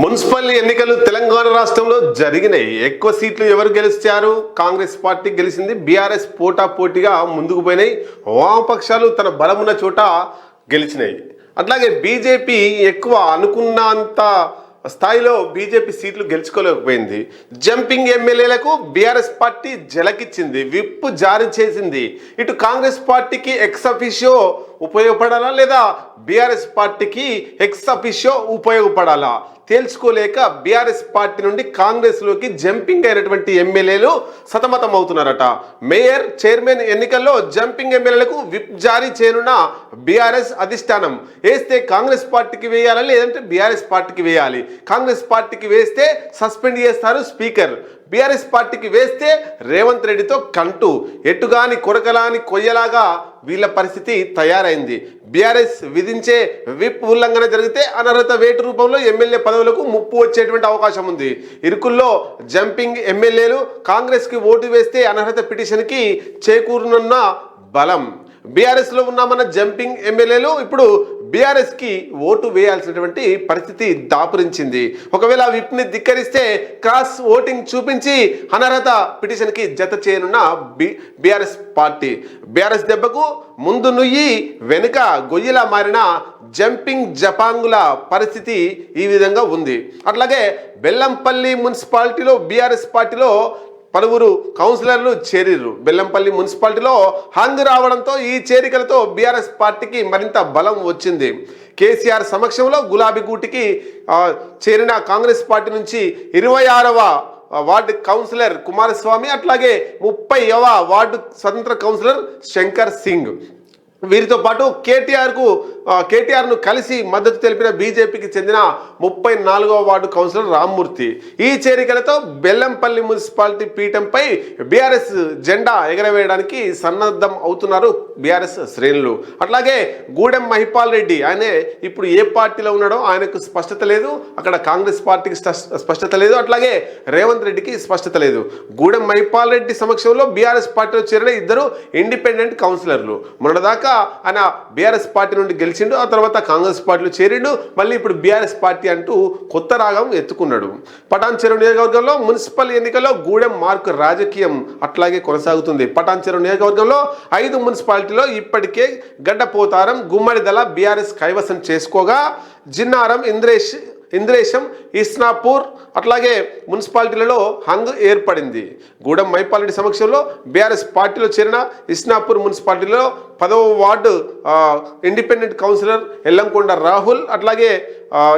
Municipal ఎన్నికలు తెలంగాణ రాష్ట్రంలో జరిగినాయి. ఎక్కువ సీట్లు ఎవరు గెలిచారు? కాంగ్రెస్ పార్టీ గెలిచింది. బీఆర్ఎస్ పోటా పోటీగా ముందుకు పోయినాయి. వామపక్షాలు తన బలమున్న చోట గెలిచినాయి. అట్లాగే బీజేపీ ఎక్కువ అనుకున్నంత స్థాయిలో బీజేపీ సీట్లు గెలుచుకోలేకపోయింది. జంపింగ్ ఎమ్మెల్యేలకు బీఆర్ఎస్ పార్టీ జలకిచ్చింది. విప్పు జారీ చేసింది. ఇటు కాంగ్రెస్ పార్టీకి ఎక్స్ అఫిషియో ఉపయోగపడాలా లేదా బీఆర్ఎస్ పార్టీకి ఎక్స్ అఫిషియో ఉపయోగపడాలా? తేల్చుకోలేక బీఆర్ఎస్ పార్టీ నుండి కాంగ్రెస్లోకి జంపింగ్ అయినటువంటి ఎమ్మెల్యేలు సతమతం అవుతున్నారట. మేయర్ చైర్మన్ ఎన్నికల్లో జంపింగ్ ఎమ్మెల్యేలకు విప్ జారీ చేయనున్న బీఆర్ఎస్ అధిష్టానం. వేస్తే కాంగ్రెస్ పార్టీకి వేయాలా లేదంటే బీఆర్ఎస్ పార్టీకి వేయాలి? కాంగ్రెస్ పార్టీకి వేస్తే సస్పెండ్ చేస్తారు స్పీకర్. బీఆర్ఎస్ పార్టీకి వేస్తే రేవంత్ రెడ్డితో కంటూ. ఎటుగాని కొరకలాని కొయ్యలాగా వీళ్ళ పరిస్థితి తయారైంది. బీఆర్ఎస్ విధించే విప్ ఉల్లంఘన జరిగితే అనర్హత వేటు రూపంలో ఎమ్మెల్యే పదవులకు ముప్పు వచ్చేటువంటి అవకాశం ఉంది. ఇరుకుల్లో జంపింగ్ ఎమ్మెల్యేలు కాంగ్రెస్కి ఓటు వేస్తే అనర్హత పిటిషన్కి చేకూరనున్న బలం. బీఆర్ఎస్లో ఉన్నామన్న జంపింగ్ ఎమ్మెల్యేలు ఇప్పుడు బీఆర్ఎస్కి ఓటు వేయాల్సినటువంటి పరిస్థితి దాపురించింది. ఒకవేళ విప్ని ధిక్కరిస్తే క్రాస్ ఓటింగ్ చూపించి అనర్హత పిటిషన్కి జత చేయనున్న బి బీఆర్ఎస్ పార్టీ. బీఆర్ఎస్ దెబ్బకు ముందు నుయ్యి వెనుక గొయ్యిలా మారిన జంపింగ్ జపాంగుల పరిస్థితి ఈ విధంగా ఉంది. అట్లాగే బెల్లంపల్లి మున్సిపాలిటీలో బీఆర్ఎస్ పార్టీలో పలువురు కౌన్సిలర్లు చేరిర్రు. బెల్లంపల్లి మున్సిపాలిటీలో హంగ్ రావడంతో ఈ చేరికలతో బీఆర్ఎస్ పార్టీకి మరింత బలం వచ్చింది. కేసీఆర్ సమక్షంలో గులాబీ గూటికి చేరిన కాంగ్రెస్ పార్టీ నుంచి ఇరవై ఆరవ వార్డు కౌన్సిలర్ కుమారస్వామి అట్లాగే ముప్పైవ వార్డు స్వతంత్ర కౌన్సిలర్ శంకర్ సింగ్. వీరితో పాటు కేటీఆర్కు కేటీఆర్ను కలిసి మద్దతు తెలిపిన బీజేపీకి చెందిన ముప్పై నాలుగవ వార్డు కౌన్సిలర్ రామ్మూర్తి. ఈ చేరికలతో బెల్లంపల్లి మున్సిపాలిటీ పీఠంపై బీఆర్ఎస్ జెండా ఎగరవేయడానికి సన్నద్ధం అవుతున్నారు బీఆర్ఎస్ శ్రేణులు. అట్లాగే గూడెం మహిపాల్ రెడ్డి ఆయనే ఇప్పుడు ఏ పార్టీలో ఉన్నాడో ఆయనకు స్పష్టత లేదు అక్కడ కాంగ్రెస్ పార్టీకి స్పష్ట- స్పష్టత లేదు అట్లాగే రేవంత్ రెడ్డికి స్పష్టత లేదు. గూడెం మహిపాల్ రెడ్డి సమక్షంలో బీఆర్ఎస్ పార్టీలో చేరిన ఇద్దరు ఇండిపెండెంట్ కౌన్సిలర్లు. మొన్నదాకా ఆయన బీఆర్ఎస్ పార్టీ నుండి గెలిచి గెలిచిండు ఆ తర్వాత కాంగ్రెస్ పార్టీలో చేరిండు మళ్ళీ ఇప్పుడు బీఆర్ఎస్ పార్టీ అంటూ కొత్త రాగం ఎత్తుకున్నాడు. పటాన్ చెరువు నియోజకవర్గంలో మున్సిపల్ ఎన్నికల్లో గూడెం మార్కు రాజకీయం అట్లాగే కొనసాగుతుంది. పటాన్ చెరువు నియోజకవర్గంలో ఐదు మున్సిపాలిటీలో ఇప్పటికే గడ్డపోతారం గుమ్మడిదల బీఆర్ఎస్ కైవసం చేసుకోగా జిన్నారం ఇంద్రేష్ ఇంద్రేశం ఇస్నాపూర్ అట్లాగే మున్సిపాలిటీలలో హంగ్ ఏర్పడింది. గూడెం మైపాలరెడ్డి సమక్షంలో బీఆర్ఎస్ పార్టీలో చేరిన ఇస్నాపూర్ మున్సిపాలిటీలో పదవ ward independent councillor Ellamkonda Rahul అట్లాగే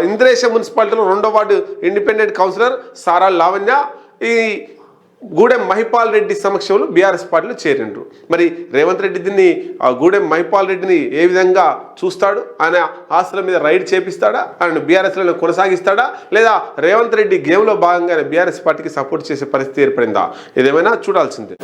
ఇంద్రేశం మున్సిపాలిటీలో రెండో ward independent councillor Sara Lavanya ఈ గూడెం మహిపాల్ రెడ్డి సమక్షంలో బీఆర్ఎస్ పార్టీలో చేరిండ్రు. మరి రేవంత్ రెడ్డి దీన్ని ఆ గూడెం మహిపాల్ రెడ్డిని ఏ విధంగా చూస్తాడు? ఆయన ఆస్తుల మీద రైడ్ చేపిస్తాడా? ఆయన బీఆర్ఎస్లో కొనసాగిస్తాడా? లేదా రేవంత్ రెడ్డి గేమ్లో భాగంగా బీఆర్ఎస్ పార్టీకి సపోర్ట్ చేసే పరిస్థితి ఏర్పడిందా? ఇదేమైనా చూడాల్సిందే.